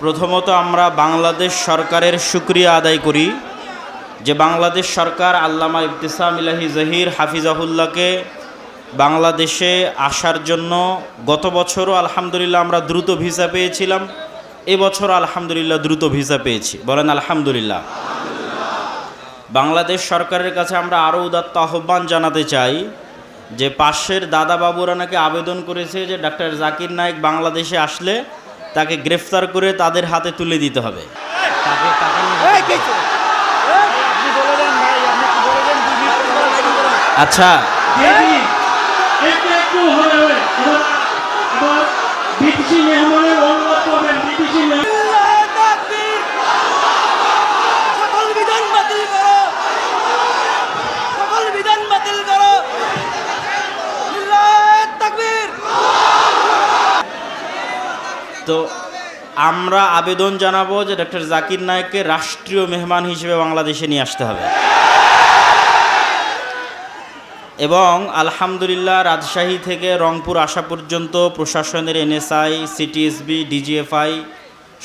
প্রথমত আমরা বাংলাদেশ সরকারের সুক্রিয়া আদায় করি যে বাংলাদেশ সরকার আল্লামা ইবতিসাম ইলাহি জহির হাফিজাহুল্লাহকে বাংলাদেশে আসার জন্য গত বছরও আলহামদুলিল্লাহ আমরা দ্রুত ভিসা পেয়েছিলাম। এবছর আলহামদুলিল্লাহ দ্রুত ভিসা পেয়েছি। বলেন আলহামদুলিল্লাহ। বাংলাদেশ সরকারের কাছে আমরা আরও উদাত্ত আহ্বান জানাতে চাই যে পাশের দাদা বাবুরা নাকি আবেদন করেছে যে ডাক্তার জাকির নায়েক বাংলাদেশে আসলে তাকে গ্রেফতার করে তাদের হাতে তুলে দিতে হবে। আচ্ছা। একটু একটু এবার এবার বিদেশি মেহমানের অনুরোধ করবেন বিদেশি মেহমান সকল বিধান বাতিল করো সকল বিধান বাতিল করো লিল্লাহ তাকবীর তো আমরা আবেদন জানাব যে ডক্টর জাকির নায়েককে রাষ্ট্রীয় মেহমান হিসেবে বাংলাদেশে নিয়ে আসতে হবে। এবং আলহামদুলিল্লাহ রাজশাহী থেকে রংপুর আসা পর্যন্ত প্রশাসনের এনএসআই, সিটিএসবি, ডিজিএফআই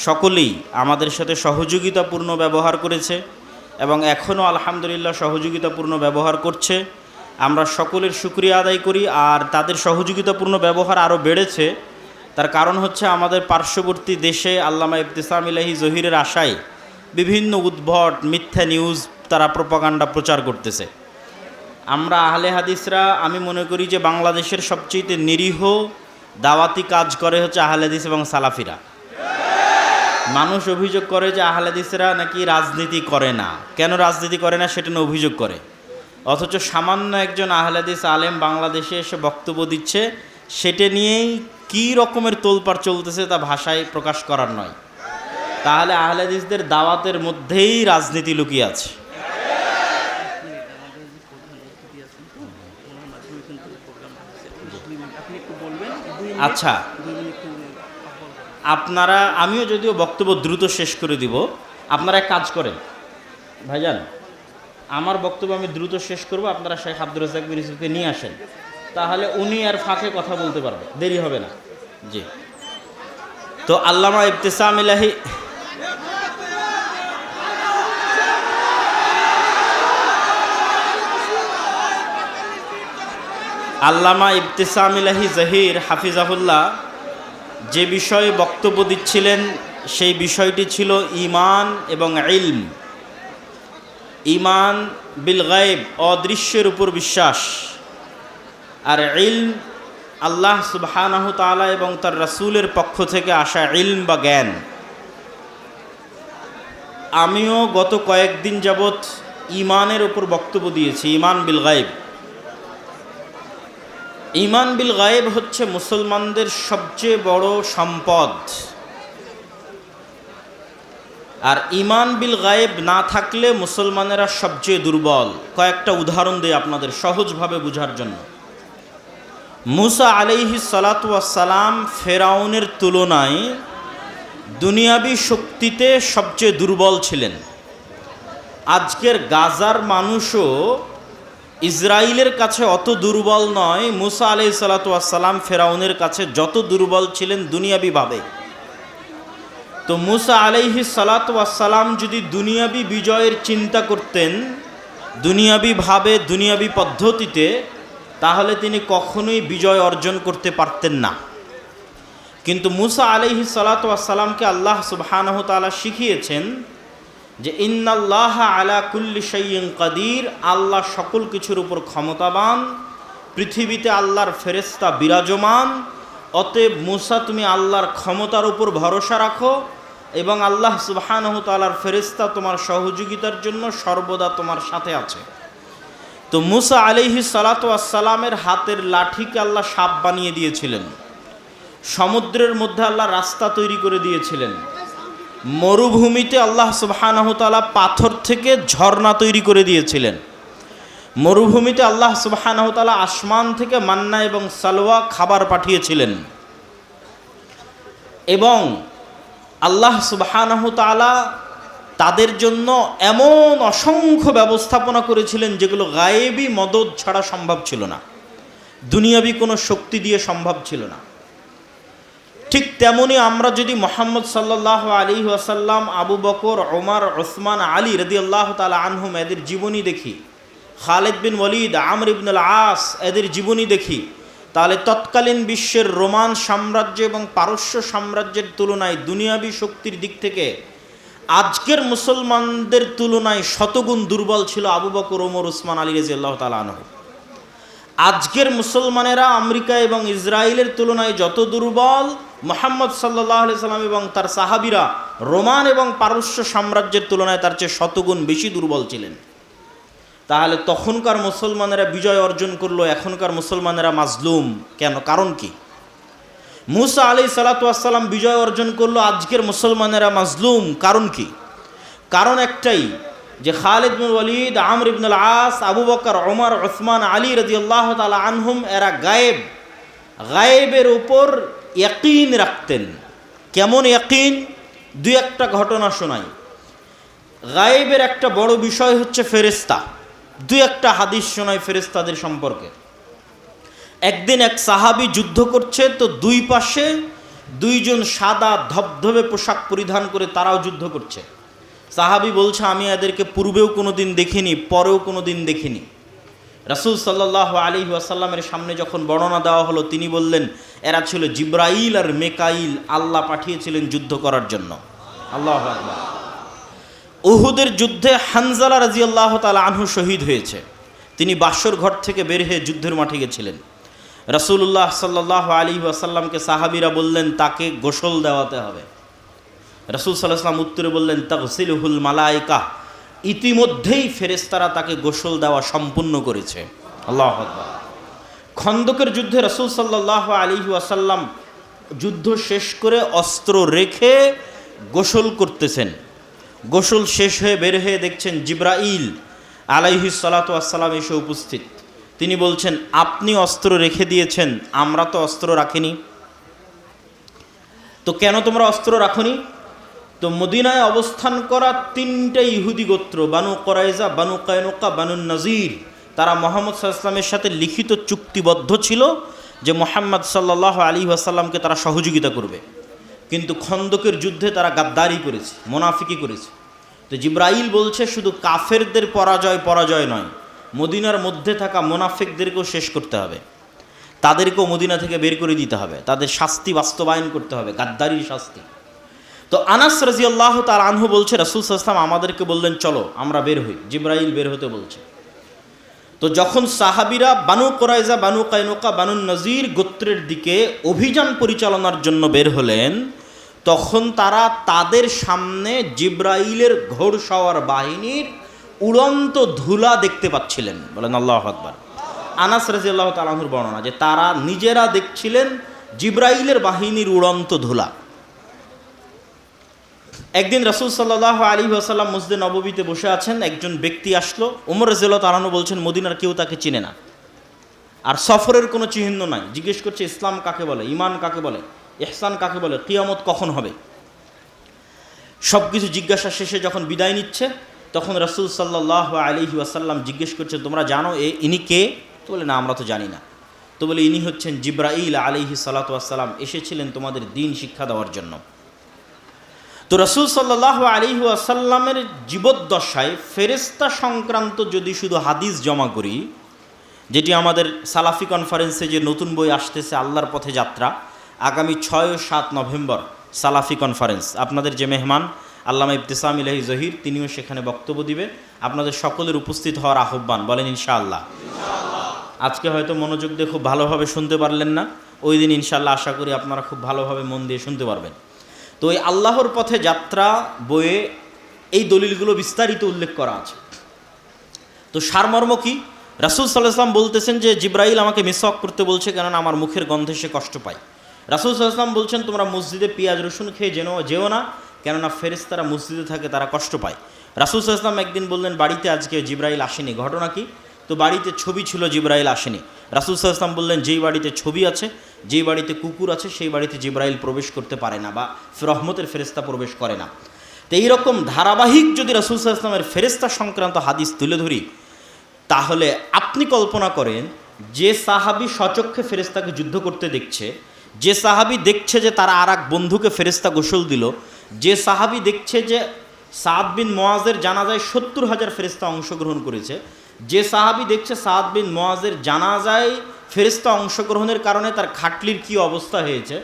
সকলেই আমাদের সাথে সহযোগিতাপূর্ণ ব্যবহার করেছে এবং এখনও আলহামদুলিল্লাহ সহযোগিতাপূর্ণ ব্যবহার করছে। আমরা সকলের সুক্রিয়া আদায় করি আর তাদের সহযোগিতাপূর্ণ ব্যবহার আরও বেড়েছে। তার কারণ হচ্ছে আমাদের পার্শ্ববর্তী দেশে আল্লামা ইবতিসাম ইলাহি জহিরের আশায় বিভিন্ন উদ্ভট, মিথ্যা নিউজ তারা প্রপাগান্ডা প্রচার করতেছে। আমরা আহলে হাদিসরা, আমি মনে করি যে বাংলাদেশের সবচেয়ে নিরীহ, দাওয়াতি কাজ করে হচ্ছে আহলে হাদিস এবং সালাফিরা। মানুষ অভিযোগ করে যে আহলে হাদিসরা নাকি রাজনীতি করে না। কেন রাজনীতি করে না সেটা নিয়ে অভিযোগ করে। অথচ সামান্য একজন আহলে হাদিস আলেম বাংলাদেশে এসে বক্তব্য দিচ্ছে, সেটা নিয়েই কী রকমের তোলপাড় চলতেছে তা ভাষায় প্রকাশ করার নয়। তাহলে আহলে হাদিসদের দাওয়াতের মধ্যেই রাজনীতি লুকিয়ে আছে। আচ্ছা আপনারা, আমিও যদিও বক্তব্য দ্রুত শেষ করে দিব। আপনারা এক কাজ করেন। ভাইজান, আমার বক্তব্য আমি দ্রুত শেষ করব, আপনারা শেখ আব্দুর রাজাক বিন নিয়ে আসেন। তাহলে উনি আর ফাঁকে কথা বলতে পারবে দেরি হবে না। জি। তো আল্লামা ইবতিসাম ইলাহি আল্লামা ইবতিসাম ইলাহি জহির হাফিজাহুল্লাহ যে বিষয়ে বক্তব্য দিচ্ছিলেন সেই বিষয়টি ছিল ইমান এবং ইলম। ইমান বিল গায়েব, অদৃশ্যের উপর বিশ্বাস। আর ইলম আল্লাহ সুবহানাহু তাআলা এবং তার রাসূলের পক্ষ থেকে আসা ইলম বা জ্ঞান। আমিও গত কয়েকদিন যাবৎ ইমানের উপর বক্তব্য দিয়েছি ইমান বিল গায়েব। ইমান বিল গায়েব হচ্ছে মুসলমানদের সবচেয়ে বড় সম্পদ। আর ইমান বিল গায়েব না থাকলে মুসলমানেরা সবচেয়ে দুর্বল। কয়েকটা উদাহরণ দিই আপনাদের সহজভাবে বোঝার জন্য। মুসা আলাইহি সালাতাম ফেরাউনের তুলনায় দুনিয়াবি শক্তিতে সবচেয়ে দুর্বল ছিলেন। আজকের গাজার মানুষও ইসরায়েলের কাছে অত দুর্বল নয়, মুসা আলাই সালাতাম ফেরাউনের কাছে যত দুর্বল ছিলেন দুনিয়াবিভাবে তো মুসা আলাইহি সালাতাম যদি দুনিয়াবি বিজয়ের চিন্তা করতেন দুনিয়াবিভাবে দুনিয়াবি পদ্ধতিতে তাহলে তিনি কখনোই বিজয় অর্জন করতে পারতেন না। কিন্তু মুসা আলাইহি সালাতামকে আল্লাহ সুবহানাহু তাআলা শিখিয়েছেন যে ইন্নাল্লাহ আলা কুল্লি শাইইন কাদির, আল্লাহ সকল কিছুর উপর ক্ষমতাবান, পৃথিবীতে আল্লাহর ফেরেস্তা বিরাজমান, অতএব মুসা তুমি আল্লাহর ক্ষমতার উপর ভরসা রাখো এবং আল্লাহ সুবহানাহু তাআলার ফেরেস্তা তোমার সহযোগিতার জন্য সর্বদা তোমার সাথে আছে। তো মুসা আলিহি সালাতামের হাতের লাঠিকে আল্লাহ সাপ বানিয়ে দিয়েছিলেন। সমুদ্রের মধ্যে আল্লাহ রাস্তা তৈরি করে দিয়েছিলেন। মরুভূমিতে আল্লাহ সুবাহানহতালা পাথর থেকে ঝর্ণা তৈরি করে দিয়েছিলেন। মরুভূমিতে আল্লাহ সুবাহানহতালা আসমান থেকে মান্না এবং সালোয়া খাবার পাঠিয়েছিলেন। এবং আল্লাহ সুবাহানহতালা তাদের জন্য এমন অসংখ্য ব্যবস্থাপনা করেছিলেন যেগুলো গায়েবী মদত ছাড়া সম্ভব ছিল না। দুনিয়াবি কোনো শক্তি দিয়ে সম্ভব ছিল না। ঠিক তেমনি আমরা যদি মোহাম্মদ সাল্লাহ আলী ওয়াসাল্লাম, আবু বকর ওমার ওসমান আলী রদি আল্লাহ তালা আনহুম এদের জীবনী দেখি, খালেদ বিন ওলিদ আমর ইবনুল আস এদের জীবনী দেখি, তাহলে তৎকালীন বিশ্বের রোমান সাম্রাজ্য এবং পারস্য সাম্রাজ্যের তুলনায় দুনিয়াবী শক্তির দিক থেকে আজকের মুসলমানদের তুলনায় শতগুণ দুর্বল ছিল আবু বকর, ওমর, উসমান, আলী রাজি আল্লাহ তালা আনহু। আজকের মুসলমানেরা আমেরিকা এবং ইসরায়েলের তুলনায় যত দুর্বল মোহাম্মদ সাল্লাহ সাল্লাম এবং তার সাহাবিরা রোমান এবং পারস্য সাম্রাজ্যের তুলনায় তার চেয়ে শতগুণ বেশি দুর্বল ছিলেন। তাহলে তখনকার মুসলমানেরা বিজয় অর্জন করল, এখনকার মুসলমানেরা মাজলুম। কেন? কারণ কি? মুসা আলি সালাতাম বিজয় অর্জন করল আজকের মুসলমানেরা মাজলুম। কারণ কি? কারণ একটাই, যে খালিদ বিন ওয়ালিদ, আমর ইবনুল আস আবু বকর ওমর ওসমান আলী রাজিউল্লাহ তালা আনহুম, এরা গায়েব। গায়েবের উপর ইয়াকিন রাখতেন। কেমন ইয়াকিন? দু একটা ঘটনা শোনাই। গায়েবের একটা বড় বিষয় হচ্ছে ফেরেস্তা দু একটা হাদিস শোনায় ফেরেস্তাদের সম্পর্কে। একদিন এক সাহাবি যুদ্ধ করছে, তো দুই পাশে দুইজন সাদা ধবধবে পোশাক পরিধান করে তারাও যুদ্ধ করছে। সাহাবি বলছে, আমি এদেরকে পূর্বেও কোনো দিন দেখিনি, পরেও কোনো দিন দেখিনি। রাসুল সাল্লাহ আলী ওয়াসাল্লামের সামনে যখন বর্ণনা দেওয়া হলো, তিনি বললেন, এরা ছিল জিব্রাইল আর মেকাইল, আল্লাহ পাঠিয়েছিলেন যুদ্ধ করার জন্য। আল্লাহ উহুদের যুদ্ধে হানজালা রাজি আল্লাহ তালা আনহু শহীদ হয়েছে। তিনি বাসর ঘর থেকে বের হয়ে যুদ্ধের মাঠে গেছিলেন। রাসুল্লাহ সাল্লাহ আলী ওয়াসাল্লামকে সাহাবিরা বললেন, তাকে গোসল দেওয়াতে হবে। রাসুল সাল্লাহাম উত্তরে বললেন তহসিলহুল মালাইকা ইতিমধ্যেই ফেরেস্তারা তাকে গোসল দেওয়া সম্পূর্ণ করেছে। আল্লাহ খন্দকের যুদ্ধে রসুল সাল্লাহ আলী ওয়াসাল্লাম যুদ্ধ শেষ করে অস্ত্র রেখে গোসল করতেছেন। গোসল শেষ হয়ে বের হয়ে দেখছেন জিব্রাইল আলাইহি সালাতু আসসালাম এসে উপস্থিত। তিনি বলছেন, আপনি অস্ত্র রেখে দিয়েছেন, আমরা তো অস্ত্র রাখিনি। তো কেন তোমরা অস্ত্র রাখনি? তো মদিনায় অবস্থান করা তিনটা ইহুদি গোত্র, বানু করাইজা বানু কায়নুকা, বানু নজির, তারা মোহাম্মদ সাল্লামের সাথে লিখিত চুক্তিবদ্ধ ছিল যে মোহাম্মদ সাল্লাহ আলী আসাল্লামকে তারা সহযোগিতা করবে। কিন্তু খন্দকের যুদ্ধে তারা গাদ্দারি করেছে, মোনাফিকি করেছে। তো জিব্রাইল বলছে, শুধু কাফেরদের পরাজয় পরাজয় নয় মদিনার মধ্যে থাকা মোনাফিকদেরকেও শেষ করতে হবে। তাদেরকেও মদিনা থেকে বের করে দিতে হবে। তাদের শাস্তি বাস্তবায়ন করতে হবে, গাদ্দারির শাস্তি। তো আনাস রাজি আল্লাহ তার আনহু বলছে, রাসুল সাল্লাম আমাদেরকে বললেন, চলো, আমরা বের হই। জিব্রাইল বের হতে বলছে। তো যখন সাহাবিরা Banu Qurayza Banu Qaynuqa, Banu Nadir গোত্রের দিকে অভিযান পরিচালনার জন্য বের হলেন, তখন তারা তাদের সামনে জিব্রাইলের ঘোড়সাওয়ার বাহিনীর উড়ন্ত ধুলা দেখতে পাচ্ছিলেন। বলেন আল্লাহ আকবর। আনাস রাজি আল্লাহ তালাহুর বর্ণনা যে তারা নিজেরা দেখছিলেন জিব্রাইলের বাহিনীর উড়ন্ত ধুলা। একদিন রসুল সাল্লাহ আলী আসাল্লাম মসজিদে নববীতে বসে আছেন, একজন ব্যক্তি আসলো, উমর রাজিল্লাহ তালানু বলছেন, মদিনার কেউ তাকে চিনে না। আর সফরের কোনো চিহ্ন নাই। জিজ্ঞেস করছে, ইসলাম কাকে বলে? ইমান কাকে বলে? এহসান কাকে বলে? কিয়ামত কখন হবে? সব কিছু জিজ্ঞাসা শেষে যখন বিদায় নিচ্ছে তখন রসুল সাল্লাহ আলিহি আসাল্লাম জিজ্ঞেস করছে তোমরা জানো এ, ইনি কে? তো বলে, না, আমরা তো জানি না। তো বলে, ইনি হচ্ছেন জিব্রাইল আলিহি সালাতু আসসালাম এসেছিলেন তোমাদের দিন শিক্ষা দেওয়ার জন্য। তো রসুল সাল্লাহ আলী আসাল্লামের জীবদ্দশায় ফেরেস্তা সংক্রান্ত যদি শুধু হাদিস জমা করি, যেটি আমাদের সালাফি কনফারেন্সে যে নতুন বই আসতেছে, আল্লাহর পথে যাত্রা, আগামী ছয় ও সাত নভেম্বর সালাফি কনফারেন্স, আপনাদের যে মেহমান আল্লামা ইবতিসাম ইলাহি জহির, তিনিও সেখানে বক্তব্য দিবে আপনাদের সকলের উপস্থিত হওয়ার আহ্বান, বলেন ইনশাআল্লাহ। আজকে হয়তো মনোযোগ দিয়ে খুব ভালোভাবে শুনতে পারলেন না। ওই দিন ইনশাআল্লাহ আশা করি আপনারা খুব ভালোভাবে মন দিয়ে শুনতে পারবেন। তো ওই আল্লাহর পথে যাত্রা বইয়ে এই দলিলগুলো বিস্তারিত উল্লেখ করা আছে। তো সারমর্ম কি? রাসুল সাল্লাহাম বলতেছেন যে, জিব্রাইল আমাকে মিসওয়াক করতে বলছে কেননা আমার মুখের গন্ধে সে কষ্ট পায়। রাসুল সাল্লাহাম বলছেন, তোমরা মসজিদে পেঁয়াজ, রসুন খেয়ে যেন যেও না। কেননা ফেরেস্তারা মসজিদে থাকে, তারা কষ্ট পায়। রাসুল সাল্লাহাম একদিন বললেন, বাড়িতে আজকে জিব্রাইল আসেনি। ঘটনা কি? তো বাড়িতে ছবি ছিল জিব্রাইল আসেনি। রাসুল সাল্লাম বললেন, যেই বাড়িতে ছবি আছে, যেই বাড়িতে কুকুর আছে, সেই বাড়িতে জিব্রাইল প্রবেশ করতে পারে না বা রহমতের ফেরেস্তা প্রবেশ করে না। তো এইরকম ধারাবাহিক যদি রাসুল সাল্লামের ফেরেস্তা সংক্রান্ত হাদিস তুলে ধরি, তাহলে আপনি কল্পনা করেন, যে সাহাবি সচক্ষে ফেরেস্তাকে যুদ্ধ করতে দেখছে যে সাহাবি দেখছে যে তারা আর এক বন্ধুকে ফেরেস্তা গোসল দিল, যে সাহাবি দেখছে যে সাদ বিন মোয়াজের জানাজায় সত্তর হাজার ফেরেস্তা অংশগ্রহণ করেছে, যে সাহাবি দেখছে সাদ বিন মোয়াজের জানাজায় ফেরেস্তা অংশগ্রহণের কারণে তার খাটলির কি অবস্থা হয়েছে,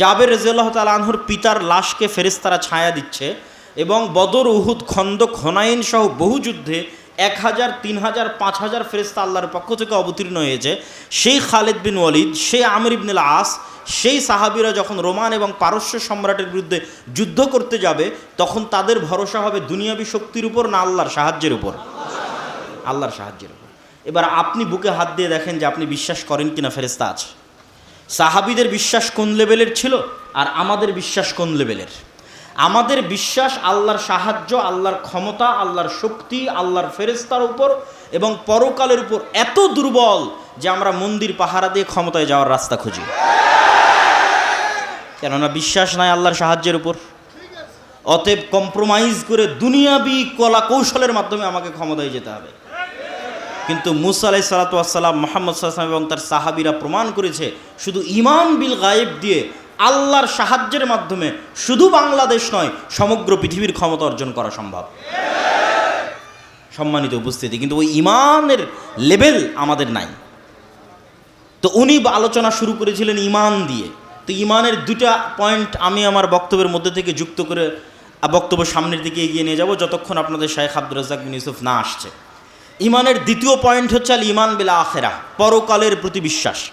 জাবের রেজিয়াল্লাহ তালাহুর পিতার লাশকে ফেরেস্তারা ছায়া দিচ্ছে এবং বদর, উহুদ, খন্দক, হোনাইন সহ বহু যুদ্ধে এক হাজার, তিন হাজার, পাঁচ হাজার ফেরেস্তা আল্লাহর পক্ষ থেকে অবতীর্ণ হয়েছে। সেই খালেদ বিন ওয়ালিদ, সেই আমির ইবনুল আস সেই সাহাবিরা যখন রোমান এবং পারস্য সম্রাটের বিরুদ্ধে যুদ্ধ করতে যাবে, তখন তাদের ভরসা হবে দুনিয়াবী শক্তির উপর না আল্লাহর সাহায্যের উপর? আল্লাহর সাহায্যের উপর। এবার আপনি বুকে হাত দিয়ে দেখেন যে আপনি বিশ্বাস করেন কিনা ফেরেস্তা আছে। সাহাবিদের বিশ্বাস কোন লেভেলের ছিল? আর আমাদের বিশ্বাস কোন লেভেলের? আমাদের বিশ্বাস আল্লাহর সাহায্য, আল্লাহর ক্ষমতা, আল্লাহর শক্তি, আল্লাহর ফেরেস্তার উপর এবং পরকালের উপর এত দুর্বল যে আমরা মন্দির পাহারা দিয়ে ক্ষমতায় যাওয়ার রাস্তা খুঁজি। কেননা বিশ্বাস নাই আল্লাহর সাহায্যের উপর। অতএব কম্প্রোমাইজ করে দুনিয়াবি কলা কৌশলের মাধ্যমে আমাকে ক্ষমতায় যেতে হবে। কিন্তু মুসা আলাই সালাতাম মোহাম্মদ সাল্লাম এবং তার সাহাবিরা প্রমাণ করেছে, শুধু ইমান বিল গায়েব দিয়ে আল্লাহর সাহায্যের মাধ্যমে শুধু বাংলাদেশ নয়, সমগ্র পৃথিবীর ক্ষমতা অর্জন করা সম্ভব। সম্মানিত উপস্থিতি, কিন্তু ওই ইমানের লেভেল আমাদের নাই। তো উনি আলোচনা শুরু করেছিলেন ইমান দিয়ে। তো ইমানের দুটা পয়েন্ট আমি আমার বক্তব্যের মধ্যে থেকে যুক্ত করে বক্তব্য সামনের দিকে এগিয়ে নিয়ে যাব, যতক্ষণ আপনাদের শাহেখ আব্দুর রাজাক বিন ইউসুফ না আসছে। ইমানের দ্বিতীয় পয়েন্ট হচ্ছে আল ইমান বিলা আখেরা পরকালের প্রতি বিশ্বাস।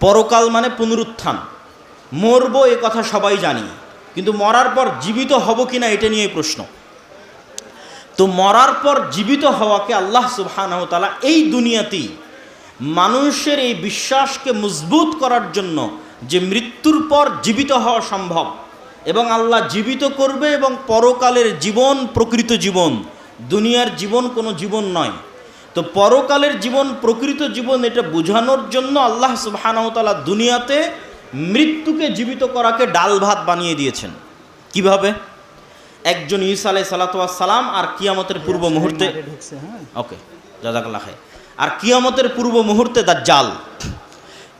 পরকাল মানে পুনরুত্থান। মরবো এ কথা সবাই জানি, কিন্তু মরার পর জীবিত হব কিনা এটা নিয়ে প্রশ্ন। তো মরার পর জীবিত হওয়াকে আল্লাহ সুবহানাহু তাআলা এই দুনিয়াতেই মানুষের এই বিশ্বাসকে মজবুত করার জন্য যে মৃত্যুর পর জীবিত হওয়া সম্ভব এবং আল্লাহ জীবিত করবে এবং পরকালের জীবন প্রকৃত জীবন, দুনিয়ার জীবন কোনো জীবন নয়। তো পরকালের জীবন, প্রকৃত জীবন এটা বোঝানোর জন্য আল্লাহ সুবহানাহু তাআলা দুনিয়াতে মৃত্যুকে জীবিত করাকে ডাল ভাত বানিয়ে দিয়েছেন। কীভাবে? একজন ঈসা আলাই সালাম আর কিয়ামতের পূর্ব মুহূর্তে ওকে জাজাকাল্লাহ খাই আর কিয়ামতের পূর্ব মুহূর্তে দাজ্জাল।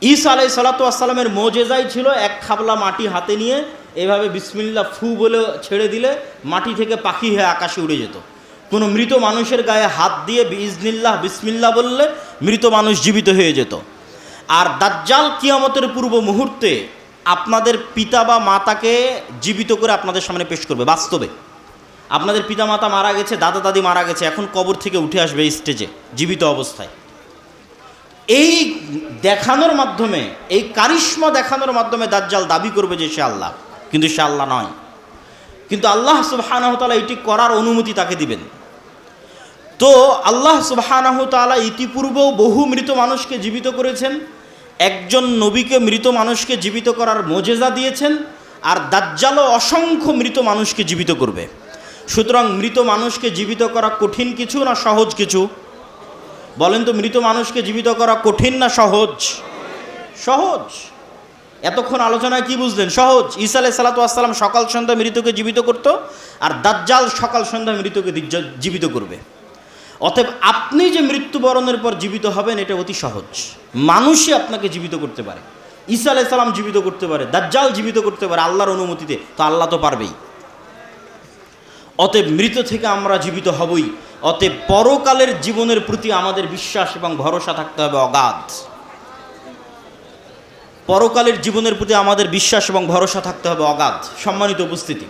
ঈসা আলাই সালাতামের মোজেজাই ছিল এক খাবলা মাটি হাতে নিয়ে এভাবে বিসমিল্লা ফু বলে ছেড়ে দিলে মাটি থেকে পাখি হয়ে আকাশে উড়ে যেত। কোনো মৃত মানুষের গায়ে হাত দিয়ে বিজনিল্লাহ বিসমিল্লা বললে মৃত মানুষ জীবিত হয়ে যেত। আর দাজ্জাল কিয়ামতের পূর্ব মুহূর্তে আপনাদের পিতা বা মাতাকে জীবিত করে আপনাদের সামনে পেশ করবে, বাস্তবে। আপনাদের পিতামাতা মারা গেছে, দাদা দাদি মারা গেছে, এখন কবর থেকে উঠে আসবে স্টেজে জীবিত অবস্থায়। এই দেখানোর মাধ্যমে, এই কারিশ্মা দেখানোর মাধ্যমে দাজ্জাল দাবি করবে যে সে আল্লাহ, কিন্তু সে আল্লাহ নয়। কিন্তু আল্লাহ সুবাহানাহ তালা এটি করার অনুমতি তাকে দিবেন। তো আল্লাহ সুবাহানাহ তালা ইতিপূর্বেও বহু মৃত মানুষকে জীবিত করেছেন একজন নবীকে মৃত মানুষকে জীবিত করার মোজেজা দিয়েছেন আর দাজ্জালও অসংখ্য মৃত মানুষকে জীবিত করবে। সুতরাং মৃত মানুষকে জীবিত করা কঠিন কিছু না সহজ কিছু? বলেন তো, মৃত মানুষকে জীবিত করা কঠিন না সহজ? সহজ। এতক্ষণ আলোচনায় কি বুঝলেন? সহজ। ঈসা আলাই সালাতাম সকাল সন্ধ্যা মৃতকে জীবিত করত আর দাজ্জাল সকাল সন্ধ্যা মৃতকে জীবিত করবে। অতএব আপনি যে মৃত্যুবরণের পর জীবিত হবেন, এটা অতি সহজ। মানুষই আপনাকে জীবিত করতে পারে। ঈসা আলাই সালাম জীবিত করতে পারে, দাজ্জাল জীবিত করতে পারে আল্লাহর অনুমতিতে, তো আল্লাহ তো পারবেই। অতএব মৃত থেকে আমরা জীবিত হবই। অতএব পরকালের জীবনের প্রতি আমাদের বিশ্বাস এবং ভরসা থাকতে হবে অগাধ। পরকালের জীবনের প্রতি আমাদের বিশ্বাস এবং ভরসা থাকতে হবে অগাধ। সম্মানিত উপস্থিতি।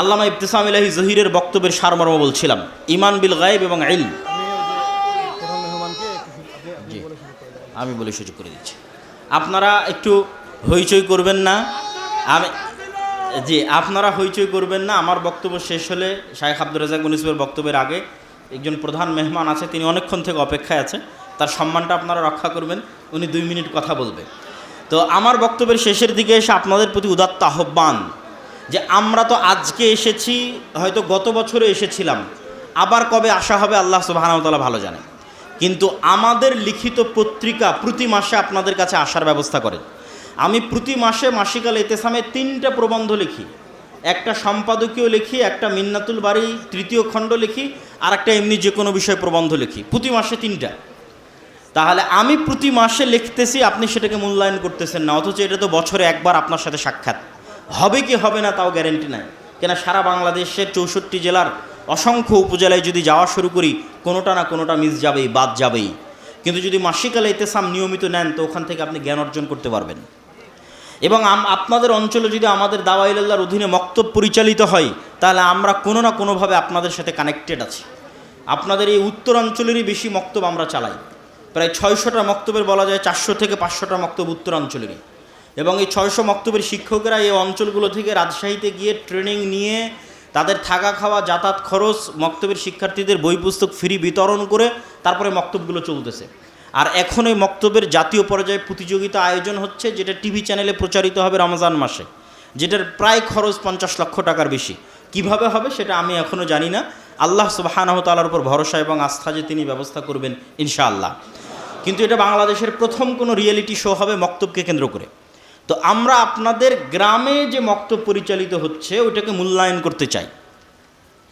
আল্লামা ইবতিসাম ইলাহি জহিরের বক্তব্যের সারমর্ম বলছিলাম ইমান বিল গায়েব এবং আইল। আমি বলে সুযোগ করে দিচ্ছি। আপনারা একটু হইচই করবেন না। আমি, জি, আপনারা হইচই করবেন না। আমার বক্তব্য শেষ হলে শাহেখ আব্দুর রাজাক মুনিসবের বক্তব্যের আগে একজন প্রধান মেহমান আছে, তিনি অনেকক্ষণ থেকে অপেক্ষায় আছে। তার সম্মানটা আপনারা রক্ষা করবেন। উনি দুই মিনিট কথা বলবে। তো আমার বক্তব্যের শেষের দিকে এসে আপনাদের প্রতি উদাত্ত আহ্বান। যে আমরা তো আজকে এসেছি, হয়তো গত বছরে এসেছিলাম, আবার কবে আসা হবে আল্লাহ সুবাহানতালা ভালো জানে। কিন্তু আমাদের লিখিত পত্রিকা প্রতি মাসে আপনাদের কাছে আসার ব্যবস্থা করে। আমি প্রতি মাসে মাসিকাল এতেসামে তিনটা প্রবন্ধ লিখি। একটা সম্পাদকীয় লিখি, একটা মিন্নাতুল বাড়ি তৃতীয় খণ্ড লিখি, আর একটা এমনি যে কোনো বিষয়ে প্রবন্ধ লিখি। প্রতি মাসে তিনটা। তাহলে আমি প্রতি মাসে লিখতেছি, আপনি সেটাকে মূল্যায়ন করতেছেন না, অথচ এটা তো বছরে একবার আপনার সাথে সাক্ষাৎ। হবে কি হবে না তাও গ্যারেন্টি নাই। কেন সারা বাংলাদেশের চৌষট্টি জেলার অসংখ্য উপজেলায় যদি যাওয়া শুরু করি, কোনোটা না কোনোটা মিস যাবেই, বাদ যাবেই। কিন্তু যদি মাসিকালে ইতেসাম নিয়মিত নেন, তো ওখান থেকে আপনি জ্ঞান অর্জন করতে পারবেন। এবং আপনাদের অঞ্চলে যদি আমাদের দাওয়াইল্লাহর অধীনে মক্তব পরিচালিত হয়, তাহলে আমরা কোনো না কোনোভাবে আপনাদের সাথে কানেক্টেড আছি। আপনাদের এই উত্তর অঞ্চলেরই বেশি মক্তব আমরা চালাই। প্রায় ছয়শোটা মক্তবের বলা যায়, চারশো থেকে পাঁচশোটা মক্তব উত্তর অঞ্চলেরই। এবং এই ছয়শো মক্তবের শিক্ষকেরা এই অঞ্চলগুলো থেকে রাজশাহীতে গিয়ে ট্রেনিং নিয়ে তাদের থাকা খাওয়া, যাতায়াত খরচ, মক্তবের শিক্ষার্থীদের বই পুস্তক ফ্রি বিতরণ করে তারপরে মক্তবগুলো চলতেছে। আর এখন এই মক্তবের জাতীয় পর্যায়ে প্রতিযোগিতা আয়োজন হচ্ছে, যেটা টিভি চ্যানেলে প্রচারিত হবে রমজান মাসে, যেটার প্রায় খরচ পঞ্চাশ লক্ষ টাকার বেশি। কীভাবে হবে সেটা আমি এখনও জানি না। আল্লাহ সুবাহানাহ তালার উপর ভরসা এবং আস্থা যে তিনি ব্যবস্থা করবেন ইনশাআল্লাহ। কিন্তু এটা বাংলাদেশের প্রথম কোনো রিয়েলিটি শো হবে মক্তবকে কেন্দ্র করে। তো আমরা আপনাদের গ্রামে যে মক্ত পরিচালিত হচ্ছে ওটাকে মূল্যায়ন করতে চাই।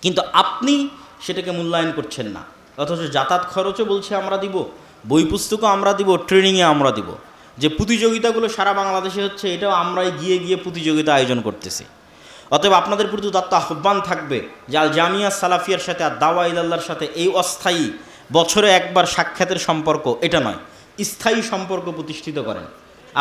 কিন্তু আপনি সেটাকে মূল্যায়ন করছেন না। অথচ যাতায়াত খরচও বলছে আমরা দিব, বই পুস্তকও আমরা দিব, ট্রেনিংয়ে আমরা দিব। যে প্রতিযোগিতাগুলো সারা বাংলাদেশে হচ্ছে, এটাও আমরাই গিয়ে গিয়ে প্রতিযোগিতা আয়োজন করতেছি। অতএব আপনাদের প্রতি তার তো আহ্বান থাকবে যে আল জামিয়া সালাফিয়ার সাথে আর দাওয়া ইলাল্লার সাথে এই অস্থায়ী বছরে একবার সাক্ষাতের সম্পর্ক, এটা নয়, স্থায়ী সম্পর্ক প্রতিষ্ঠিত করেন।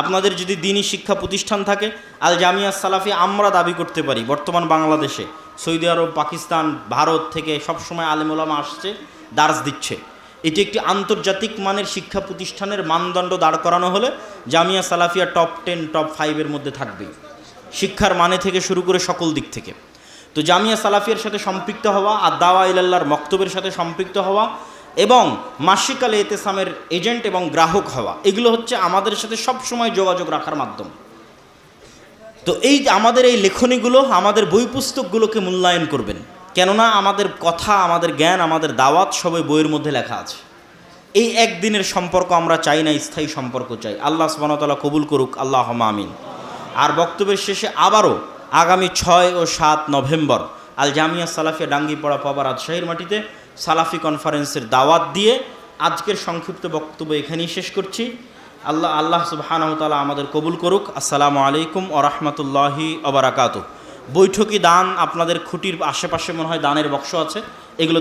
আপনাদের যদি দিনই শিক্ষা প্রতিষ্ঠান থাকে আল জামিয়া সালাফি আমরা দাবি করতে পারি, বর্তমান বাংলাদেশে। সৌদি আরব, পাকিস্তান, ভারত থেকে সবসময় আলেমোলামা আসছে, দার্স দিচ্ছে। এটি একটি আন্তর্জাতিক মানের শিক্ষা প্রতিষ্ঠানের মানদণ্ড দাঁড় করানো হলে Jamia Salafia top ten, top ফাইভের মধ্যে থাকবেই। শিক্ষার মানে থেকে শুরু করে সকল দিক থেকে। তো জামিয়া সালাফিয়ার সাথে সম্পৃক্ত হওয়া আর দাওয়া ইলাল্লাহর মক্তবের সাথে সম্পৃক্ত হওয়া এবং মাসিকালে এতেসামের এজেন্ট এবং গ্রাহক হওয়া, এগুলো হচ্ছে আমাদের সাথে সব সময় যোগাযোগ রাখার মাধ্যম। তো এই আমাদের এই লেখনীগুলো, আমাদের বই পুস্তকগুলোকে মূল্যায়ন করবেন। কেননা আমাদের কথা, আমাদের জ্ঞান, আমাদের দাওয়াত সবই বইয়ের মধ্যে লেখা আছে। এই একদিনের সম্পর্ক আমরা চাই না, স্থায়ী সম্পর্ক চাই। আল্লাহ সুবাহতাল্লাহ কবুল করুক আল্লাহ আমিন। আর বক্তব্যের শেষে আবারও আগামী ছয় ও সাত নভেম্বর আল জামিয়া সালাফিয়া ডাঙ্গিপাড়া পাবা রাজশাহীর মাটিতে সালাফি কনফারেন্সের দাওয়াত দিয়ে আজকের সংক্ষিপ্ত বক্তব্য এখানেই শেষ করছি। আল্লাহ আল্লাহ সুবাহানতালা আমাদের কবুল করুক। আসসালামু আলাইকুম ও অবরাকাত বৈঠকি দান আপনাদের খুঁটির আশেপাশে মনে হয় দানের বক্স আছে। এগুলো